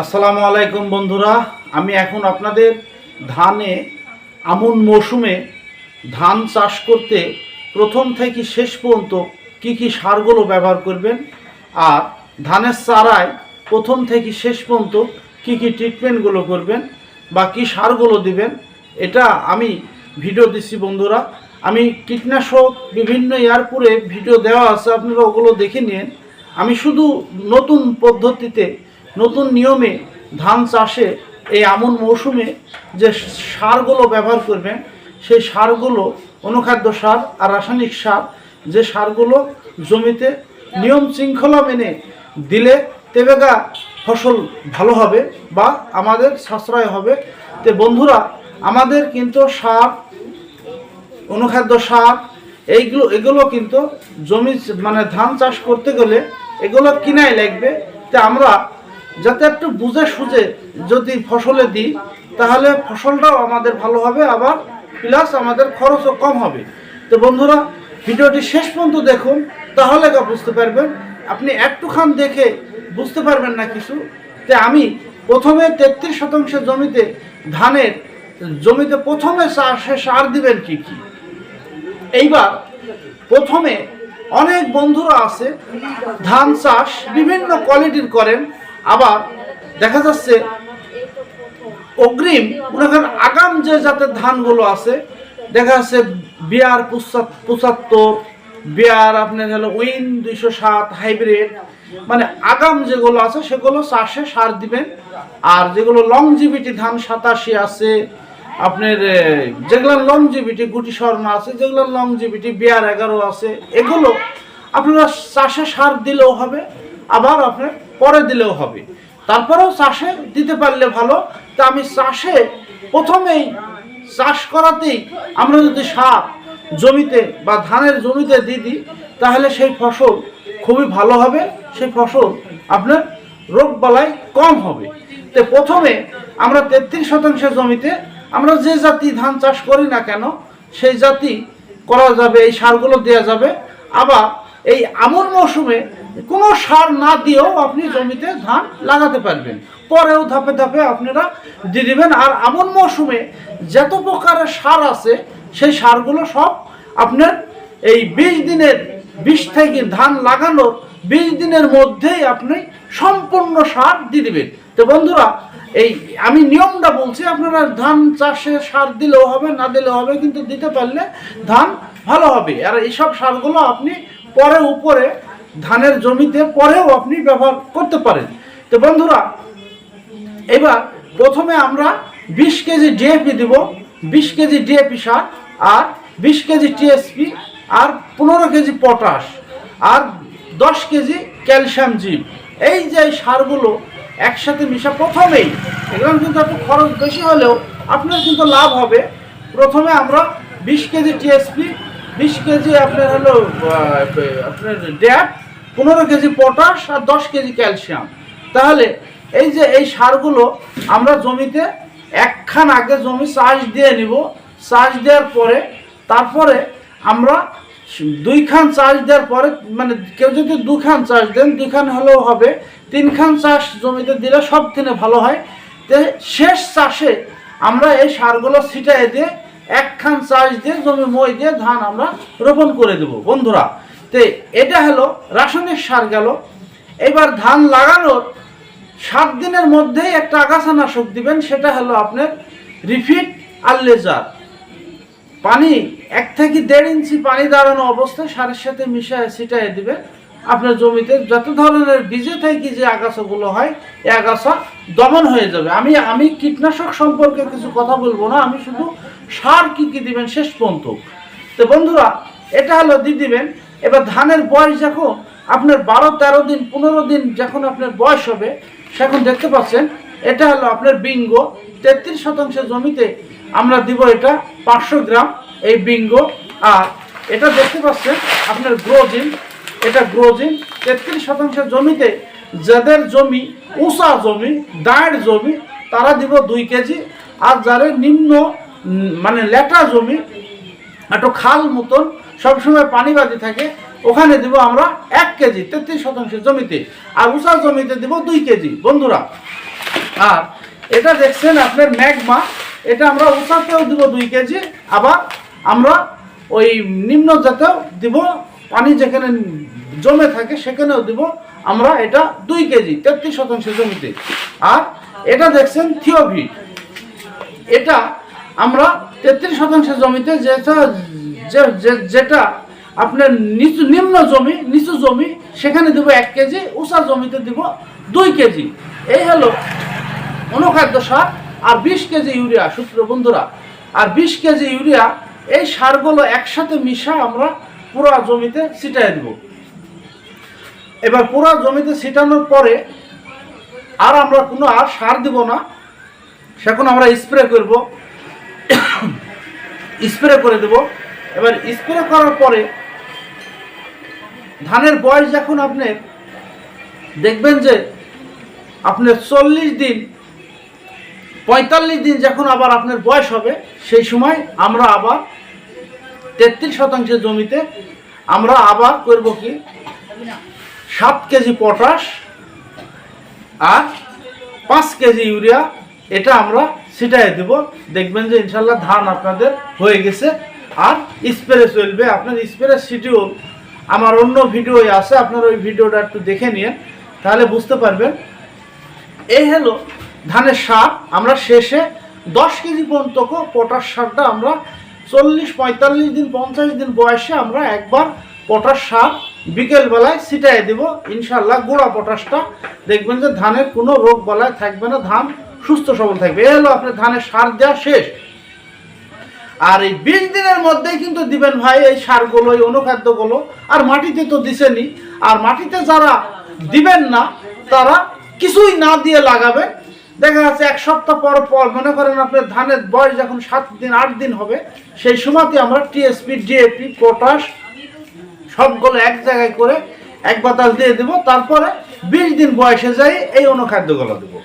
আসসালামু আলাইকুম বন্ধুরা, আমি এখন আপনাদের ধানে আমন মৌসুমে ধান চাষ করতে প্রথম থেকে শেষ পর্যন্ত কি কি সারগুলো ব্যবহার করবেন আর ধানের চারায় প্রথম থেকে শেষ পর্যন্ত কি কি ট্রিটমেন্টগুলো করবেন বা কি সারগুলো দিবেন, এটা আমি ভিডিও দিচ্ছি বন্ধুরা। আমি কীটনাশক বিভিন্ন এয়ারপুরে ভিডিও দেওয়া আছে, আপনারা ওগুলো দেখে নিন। আমি শুধু নতুন পদ্ধতিতে নতুন নিয়মে ধান চাষে এই আমন মৌসুমে যে সারগুলো ব্যবহার করবেন, সেই সারগুলো অনুখাদ্য সার আর রাসায়নিক সার, যে সারগুলো জমিতে নিয়ম শৃঙ্খলা মেনে দিলে তেবেগা ফসল ভালো হবে বা আমাদের সাশ্রয় হবে। তে বন্ধুরা, আমাদের কিন্তু সার, অনুখাদ্য সার, এইগুলো, এগুলো কিন্তু জমি মানে ধান চাষ করতে গেলে এগুলো কিনাই লাগবে। তে আমরা যাতে একটু বুঝে সুঝে যদি ফসলে দিই, তাহলে ফসলটাও আমাদের ভালো হবে, আবার প্লাস আমাদের খরচও কম হবে। তো বন্ধুরা, ভিডিওটি শেষ পর্যন্ত দেখুন, তাহলে বুঝতে পারবেন। আপনি একটুখান দেখে বুঝতে পারবেন না কিছু তে আমি প্রথমে তেত্রিশ শতাংশ জমিতে ধানের, জমিতে প্রথমে চাষে সার দিবেন কি কি? এইবার প্রথমে অনেক বন্ধুরা আছে, ধান চাষ বিভিন্ন কোয়ালিটির করেন আবার দেখা যাচ্ছে অগ্রিম করেন আগাম যে জাতের ধানগুলো আছে, দেখা যাচ্ছে বিয়ার পঁচাত্তর, বিয়ার আপনার হলো উইন দুইশো সাত, হাইব্রিড মানে আগাম যেগুলো আছে, সেগুলো চাষে সার দিবেন। আর যেগুলো লংজিবিটি ধান সাতাশি আছে, আপনার যেগুলো লংজিবিটি গুটি স্বর্ণ আছে, যেগুলো লংজিবিটি বিয়ার এগারো আছে, এগুলো আপনারা চাষে সার দিলেও হবে। আবার আপনার পরে দিলেও হবে। তারপরেও চাষে দিতে পারলে ভালো। তা আমি চাষে প্রথমেই চাষ করাতেই আমরা যদি সার জমিতে বা ধানের জমিতে দিয়ে দিই, তাহলে সেই ফসল খুবই ভালো হবে। সেই ফসল আপনার রোগ বালাই কম হবে। তো প্রথমে আমরা তেত্রিশ শতাংশ জমিতে আমরা যে জাতি ধান চাষ করি না কেন, সেই জাতি করা যাবে, এই সারগুলো দেওয়া যাবে। আবার এই আমন মৌসুমে কোনো সার না দিয়েও আপনি জমিতে ধান লাগাতে পারবেন। পরেও ধাপে ধাপে আপনারা দিয়ে দিবেন। আর আমন মৌসুমে যত প্রকারের সার আছে, সেই সারগুলো সব আপনার এই বিশ দিনের, বিশ থেকে ধান লাগানোর বিশ দিনের মধ্যেই আপনি সম্পূর্ণ সার দিয়ে দিবেন। তো বন্ধুরা, এই আমি নিয়মটা বলছি, আপনারা ধান চাষে সার দিলেও হবে, না দিলেও হবে, কিন্তু দিতে পারলে ধান ভালো হবে। আর এইসব সারগুলো আপনি পরে উপরে ধানের জমিতে পরেও আপনি ব্যবহার করতে পারেন। তো বন্ধুরা, এবার প্রথমে আমরা বিশ কেজি ডিএপি দিব, বিশ কেজি ডিএপি সার আর বিশ কেজি টিএসপি আর পনেরো কেজি পটাশ আর দশ কেজি ক্যালসিয়াম জিপ এই যে সারগুলো একসাথে মিশা প্রথমেই এগুলো কিন্তু একটু খরচ বেশি হলেও আপনার কিন্তু লাভ হবে। প্রথমে আমরা বিশ কেজি টিএসপি, বিশ কেজি আপনার হলো আপনার ড্যাপ পনেরো কেজি পটাশ আর দশ কেজি ক্যালসিয়াম। তাহলে এই যে এই সারগুলো আমরা জমিতে একখান আগে জমি চাষ দিয়ে নিব। চাষ দেওয়ার পরে তারপরে আমরা দুইখান চাষ দেওয়ার পরে মানে কেউ যদি দুখান চাষ দেন দুইখান হলেও হবে, তিনখান চাষ জমিতে দিলে সব থেকে ভালো হয়। তো শেষ চাষে আমরা এই সারগুলো ছিটাই দিয়ে একখান চাষ দিয়ে জমি মই দিয়ে ধান আমরা রোপণ করে দেব। বন্ধুরা তো এটা হলো, রাসায়নিক সার গেল। এবার ধান লাগানোর সাত দিনের মধ্যেই একটা আগাছানাশক দিবেন, সেটা হলো আপনার রিফিট আর লেজার। পানি এক থেকে দেড় ইঞ্চি পানি দাঁড়ানো অবস্থায় সারের সাথে মিশিয়ে ছিটাই দিবে আপনার জমিতে যত ধরনের বীজে থেকে যে আগাছাগুলো হয়, এই আগাছা দমন হয়ে যাবে। আমি আমি কীটনাশক সম্পর্কে কিছু কথা বলব না, আমি শুধু সার কি কি দিবেন শেষ পর্যন্ত। তো বন্ধুরা, এটা হলো দিয়ে দিবেন এবার ধানের বয়স যখন আপনার বারো, তেরো দিন, পনেরো দিন যখন আপনার বয়স হবে, সেখন দেখতে পাচ্ছেন, এটা হলো আপনার বিঙ্গো। তেত্রিশ শতাংশ জমিতে আমরা দিব এটা পাঁচশো গ্রাম এই বিঙ্গো। আর এটা দেখতে পাচ্ছেন, আপনার গ্রোজিন, এটা গ্রোজিন। তেত্রিশ শতাংশ জমিতে যাদের জমি উঁচা জমি, দাঁড় জমি, তারা দিব দুই কেজি। আর যারা নিম্ন মানে লেটা জমি, একটু খাল মতন সবসময় পানি বাদি থাকে, ওখানে দিব আমরা এক কেজি, তেত্রিশ শতাংশ জমিতে। আর উঁচা জমিতে দিব দুই কেজি। বন্ধুরা, আর এটা দেখছেন আপনার ম্যাগমা, এটা আমরা উঁচাতেও দিব দুই কেজি, আবার আমরা ওই নিম্ন জাতেও দিব পানি যেখানে জমে থাকে, সেখানেও দিব আমরা এটা দুই কেজি, তেত্রিশ শতাংশ জমিতে। আর এটা দেখছেন থিওভি এটা আমরা তেত্রিশ শতাংশ জমিতে যেটা যেটা আপনার নিচু নিম্ন জমি, নিচু জমি, সেখানে দেবো এক কেজি উঁচা জমিতে দিব দুই কেজি। এই হলো অনুখাদ্য সার আর বিশ কেজি ইউরিয়া সূত্র বন্ধুরা। আর বিশ কেজি ইউরিয়া, এই সারগুলো একসাথে মিশা আমরা পুরো জমিতে ছিটাই দেব। এবার পুরো জমিতে ছিটানোর পরে আর আমরা কোনো আর সার দিব না। সেখন আমরা স্প্রে করব। স্প্রে করে দেব। এবার স্প্রে করার পরে ধানের বয়স যখন আপনি দেখবেন যে আপনার চল্লিশ দিন, পঁয়তাল্লিশ দিন যখন আবার আপনার বয়স হবে, সেই সময় আমরা আবার তেত্রিশ শতাংশ জমিতে আমরা আবার করব কি? সাত কেজি পটাশ আর পাঁচ কেজি ইউরিয়া, এটা আমরা ছিটাই দেব। দেখবেন যে ইনশাল্লাহ ধান আপনাদের হয়ে গেছে। আর স্প্রে চলবে, আপনার স্প্রে শিডিউল আমার অন্য ভিডিও আছে, আপনার ওই ভিডিওটা একটু দেখে নিন তাহলে বুঝতে পারবেন। এই হলো ধানের সার, আমরা শেষে দশ কেজি পর্যন্ত পটাশ সারটা আমরা চল্লিশ, পঁয়তাল্লিশ দিন, পঞ্চাশ দিন বয়সে আমরা একবার পটাশ সার বিকেলবেলায় ছিটাই দেব। ইনশাল্লাহ গোড়া পটাশটা দেখবেন যে ধানের কোনো রোগ বালায় থাকবে না, ধান সুস্থ সবল থাকবে। এই হলো আপনার ধানের সার দেওয়া শেষ। আর এই বিশ দিনের মধ্যেই কিন্তু দিবেন ভাই এই সারগুলো, এই অনুখাদ্যগুলো। আর মাটিতে তো দিছেনি আর মাটিতে যারা দিবেন না, তারা কিছুই না দিয়ে লাগাবে দেখা যাচ্ছে এক সপ্তাহ পর পর, মনে করেন আপনার ধানের বয়স যখন সাত দিন, আট দিন হবে, সেই সময়তে আমরা টিএসপি ডিএপি পটাশ সবগুলো এক জায়গায় করে এক বাতাস দিয়ে দেবো। তারপরে বিশ দিন বয়সে যাই এই অনুখাদ্যগুলো দেবো।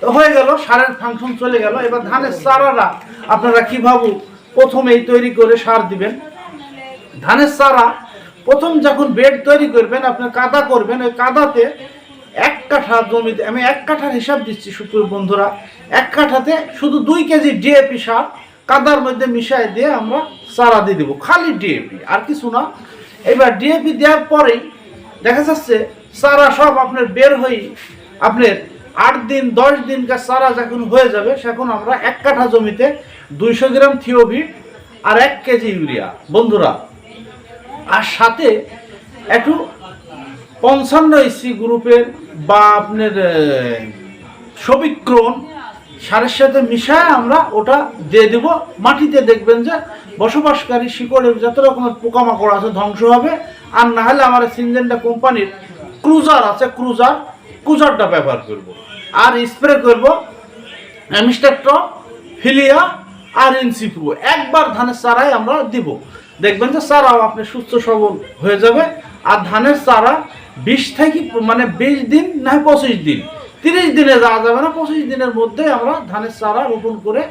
তো হয়ে গেল, সারের ফাংশন চলে গেল। এবার ধানের চারারা আপনারা কীভাবে প্রথমেই তৈরি করে সার দিবেন। ধানের চারা প্রথম যখন বেড তৈরি করবেন আপনি কাদা করবেন, ওই কাদাতে এক কাঠা জমিতে, আমি এক কাঠার হিসাব দিচ্ছি সুপ্রিয় বন্ধুরা, এক কাঠাতে শুধু দুই কেজি ডিএপি সার কাদার মধ্যে মিশাই দিয়ে আমরা চারা দিয়ে দেবো, খালি ডিএপি আর কিছু না। এবার ডিএপি দেওয়ার পরেই দেখা যাচ্ছে চারা সব আপনার বের হয়ে আপনার আট দিন, দশ দিন কাজ চারা যখন হয়ে যাবে, সেখন আমরা এক কাঠা জমিতে দুইশো গ্রাম থিওভিট আর এক কেজি ইউরিয়া। বন্ধুরা, আর সাথে একটু পঞ্চান্ন এসি গ্রুপের বা আপনার সবিক্রণ সারের সাথে মিশায় আমরা ওটা দিয়ে দেব। মাটিতে দেখবেন যে বসবাসকারী শিকড়ের যত রকমের পোকামাকড় আছে ধ্বংস হবে। আর না হলে আমার সিনজেন্টা কোম্পানির ক্রুজার আছে, ক্রুজার। ক্রুজারটা ব্যবহার করব। আর স্প্রে করব মিস্টার টপ ফিলিয়া আর ইনসিপ্রু একবার ধানের চারাই আমরা দিব। দেখবেন যে চারাও আপনি সুস্থ সবল হয়ে যাবে। আর ধানের চারা বিশ থেকে মানে বিশ দিন না পঁচিশ দিন। তিরিশ দিনে যাওয়া যাবে না, পঁচিশ দিনের মধ্যে আমরা ধানের চারা রোপণ করে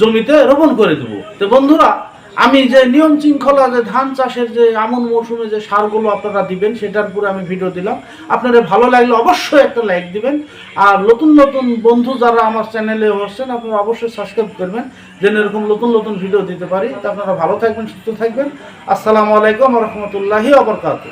জমিতে রোপণ করে দেবো। তো বন্ধুরা আমি যে নিয়ম শৃঙ্খলা, যে ধান চাষের যে আমন মৌসুমে যে সারগুলো আপনারা দিবেন, সেটার উপরে আমি ভিডিও দিলাম। আপনাদের ভালো লাগলে অবশ্যই একটা লাইক দিবেন। আর নতুন নতুন বন্ধু যারা আমার চ্যানেলে হচ্ছেন আপনারা অবশ্যই সাবস্ক্রাইব করবেন, যেন এরকম নতুন নতুন ভিডিও দিতে পারি। তা আপনারা ভালো থাকবেন, সুস্থ থাকবেন। আসসালামু আলাইকুম রহমতুল্লাহি আবরকাত